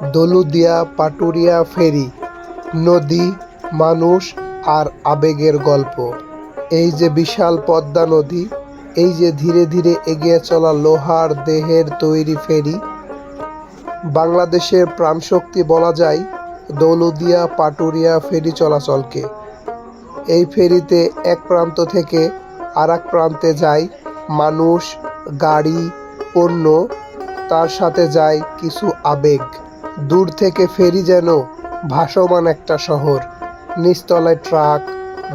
দলুদিয়া পাটুরিয়া ফেরি, নদী, মানুষ আর আবেগের গল্প। এই যে বিশাল পদ্মা নদী, এই যে ধীরে ধীরে এগিয়ে চলা লোহার দেহের তৈরি ফেরি, বাংলাদেশের প্রাণশক্তি বলা যায় দৌলুদিয়া পাটুরিয়া ফেরি চলাচলকে। এই ফেরিতে এক প্রান্ত থেকে আর প্রান্তে যায় মানুষ, গাড়ি, পণ্য, তার সাথে যায় কিছু আবেগ। দূর থেকে ফেরি যেন ভাসমান একটা শহর। নিচতলায় ট্রাক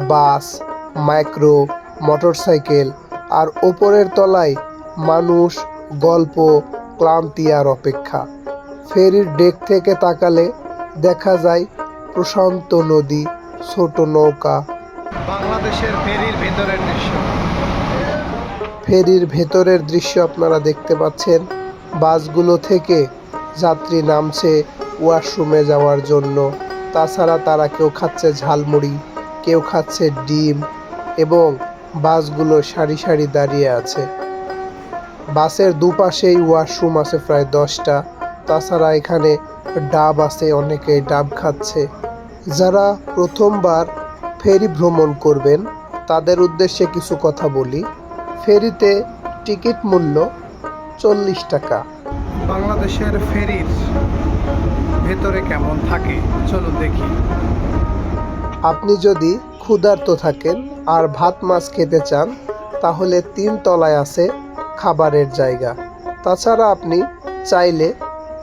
বাস মাইক্রো মোটরসাইকেল আর ওপরের তলায় মানুষ গল্প ক্লান্তি আর অপেক্ষা। ফেরির ডেক থেকে তাকালে দেখা যায় প্রশান্ত নদী ছোট নৌকা। বাংলাদেশের ফেরির ভিতরের দৃশ্য। ফেরির ভেতরের দৃশ্য আপনারা দেখতে পাচ্ছেন। বাসগুলো থেকে যাত্রী নামছে ওয়াশরুমে যাওয়ার জন্য। তাছাড়া তারা কেউ খাচ্ছে ঝালমুড়ি, কেউ খাচ্ছে ডিম এবং বাসগুলো সারি সারি দাঁড়িয়ে আছে। বাসের দুপাশেই ওয়াশরুম আছে প্রায় দশটা। তাছাড়া এখানে ডাব আছে, অনেকে ডাব খাচ্ছে। যারা প্রথমবার ফেরি ভ্রমণ করবেন, তাদের উদ্দেশ্যে কিছু কথা বলি। ফেরিতে টিকিট মূল্য চল্লিশ টাকা। বাংলাদেশের ফেরির ভেতরে কেমন থাকে? চলো দেখি। আপনি যদি ক্ষুধার্ত থাকেন আর ভাত মাছ খেতে চান, তাহলে তিন তলায় আছে খাবারের জায়গা। তাছাড়া আপনি চাইলে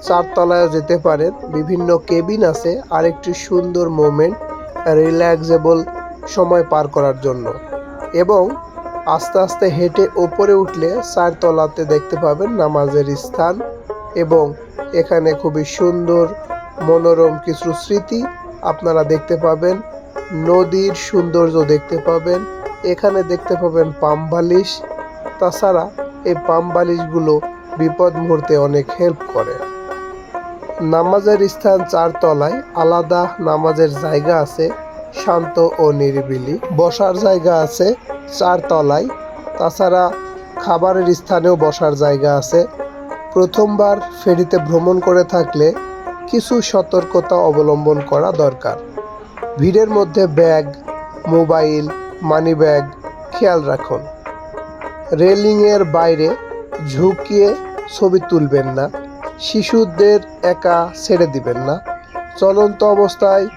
চারতলায়ও যেতে পারেন। বিভিন্ন কেবিন আছে আর একটি সুন্দর মোমেন্ট, রিল্যাক্সেবল সময় পার করার জন্য। এবং আস্তে আস্তে হেঁটে ওপরে উঠলে চারতলাতে দেখতে পাবেন নামাজের স্থান। এবং এখানে খুবই সুন্দর মনোরম কিছু স্মৃতি আপনারা দেখতে পাবেন, নদীর সৌন্দর্য দেখতে পাবেন, এখানে দেখতে পাবেন পাম বালিশ। তাছাড়া এই পাম বালিশগুলো বিপদ মুহূর্তে অনেক হেল্প করে। নামাজের স্থান চারতলায়, আলাদা নামাজের জায়গা আছে, শান্ত ও নিরিবিলি। বসার জায়গা আছে চারতলায়, তাছাড়া খাবারের স্থানেও বসার জায়গা আছে। প্রথমবার ফেরিতে ভ্রমণ করে থাকলে কিছু সতর্কতা অবলম্বন করা দরকার। ভিড়ের মধ্যে ব্যাগ, মোবাইল মানি ব্যাগ খেয়াল রাখুন। রেলিংয়ের বাইরে ঝুঁকিয়ে ছবি তুলবেন না। শিশুদের একা ছেড়ে দিবেন না। চলন্ত অবস্থায়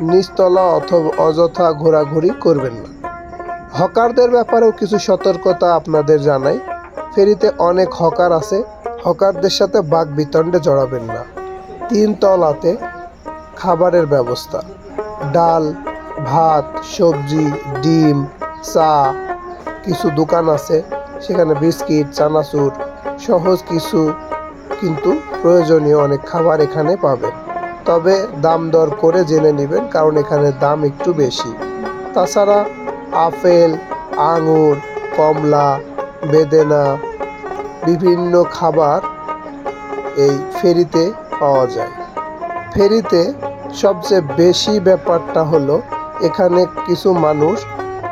নিচতলা অথবা অযথা ঘোরাঘুরি করবেন না। হকারদের ব্যাপারেও কিছু সতর্কতা আপনাদের জানাই। ফেরিতে অনেক হকার আছে। হকারদের সাথে বাঘ বিতণ্ডে জড়াবেন না। তিন তলাতে খাবারের ব্যবস্থা। ডাল, ভাত, সবজি, ডিম, চা, কিছু দোকান আছে। সেখানে বিস্কিট, চানাচুর, সহজ কিছু কিন্তু প্রয়োজনীয় অনেক খাবার এখানে পাবেন। তবে দাম দর করে জেনে নেবেন, কারণ এখানে দাম একটু বেশি। তাছাড়া আপেল, আঙুর, কমলা, বেদেনা বিভিন্ন খাবার এই ফেরিতে পাওয়া যায়। ফেরিতে সবচেয়ে বেশি ব্যাপারটা হলো এখানে কিছু মানুষ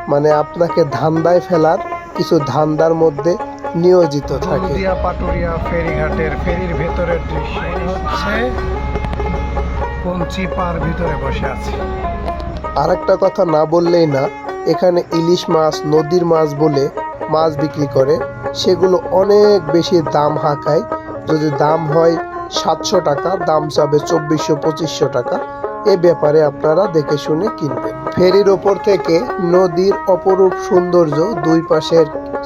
মানে আপনাকে ধান্দায় ফেলার কিছু ধান্দার মধ্যে নিয়োজিত থাকে। পাটুরিয়া ফেরিঘাটের ফেরির ভেতরের দৃশ্য ভিতরে বসে আছে। আর একটা কথা না বললেই না এখানে ইলিশ মাছ নদীর মাছ বলে মাছ বিক্রি করে সেগুলো অনেক বেশি দাম হাঁকায়। যদি দাম হয় সাতশো টাকা, দাম চাবে চব্বিশশো, পঁচিশশো টাকা। এ ব্যাপারে আপনারা দেখে শুনে কিনবেন। ফেরির ওপর থেকে নদীর অপরূপ সৌন্দর্য দুই পাশের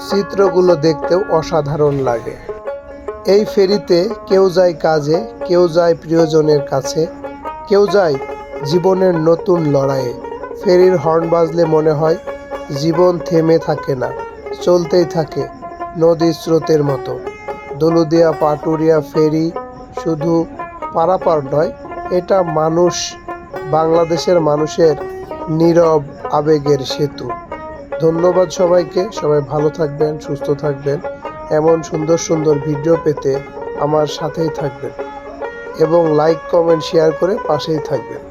চিত্রগুলো দেখতেও অসাধারণ লাগে। এই ফেরিতে কেউ যায় কাজে, কেউ যায় প্রিয়জনের কাছে, কেউ যায় জীবনের নতুন লড়াইয়ে। ফেরির হর্ন বাজলে মনে হয় জীবন থেমে থাকে না, চলতেই থাকে। নদীর স্রোতের মতো। দলুদিয়া পাটুরিয়া ফেরি শুধু পারাপার নয়, এটা মানুষ, বাংলাদেশের মানুষের নীরব আবেগের সেতু। ধন্যবাদ সবাইকে, সবাই ভালো থাকবেন, সুস্থ থাকবেন। এমন সুন্দর সুন্দর ভিডিও পেতে আমার সাথেই থাকবেন এবং লাইক কমেন্ট শেয়ার করে পাশেই থাকবেন।